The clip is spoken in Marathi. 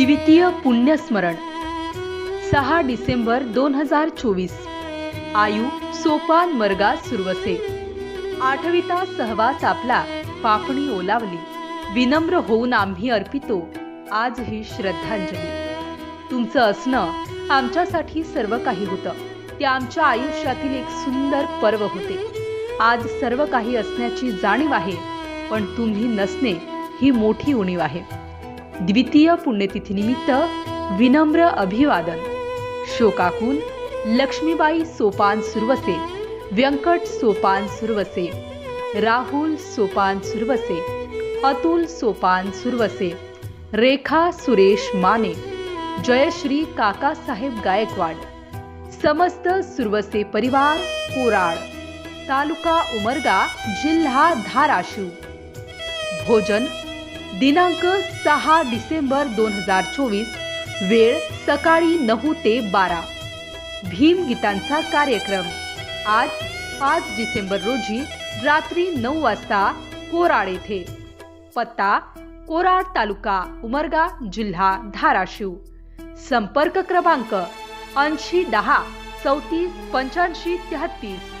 द्वितीय पुण्यस्मरण. सहा डिसेंबर दोन हजार चोवीस. आयु सोपान मर्गा सुरवसे. आठविता सहवास आपला पापणी ओलावली. विनम्र होऊन आम्ही अर्पितो आज ही श्रद्धांजली. तुमचं असणं आमच्यासाठी सर्व काही होतं. ते आमच्या आयुष्यातील एक सुंदर पर्व होते. आज सर्व काही असण्याची जाणीव आहे पण तुम्ही नसणे ही मोठी उणीव आहे. द्वितीय पुण्यतिथीनिमित्त विनम्र अभिवादन. शोकाकुल लक्ष्मीबाई सोपान सुरवसे व्यंकट सोपान सुरवसे राहुल सोपान सुरवसे अतुल सोपान सुरवसे रेखा सुरेश माने जयश्री काकासाहेब गायकवाड समस्त सुरवसे परिवार कोराड तालुका उमरगा जिल्हा धाराशिव. भोजन दिनांक सहा डिसेंबर दोन हजार चोवीस वेळ सकाळी नऊ ते बारा. भीमगीतांचा कार्यक्रम. आज पाच डिसेंबर रोजी रात्री नऊ वाजता कोराड येथे. पत्ता कोराड तालुका उमरगा जिल्हा धाराशिव. संपर्क क्रमांक ऐंशी दहा चौतीस पंच्याऐंशी तेहतीस.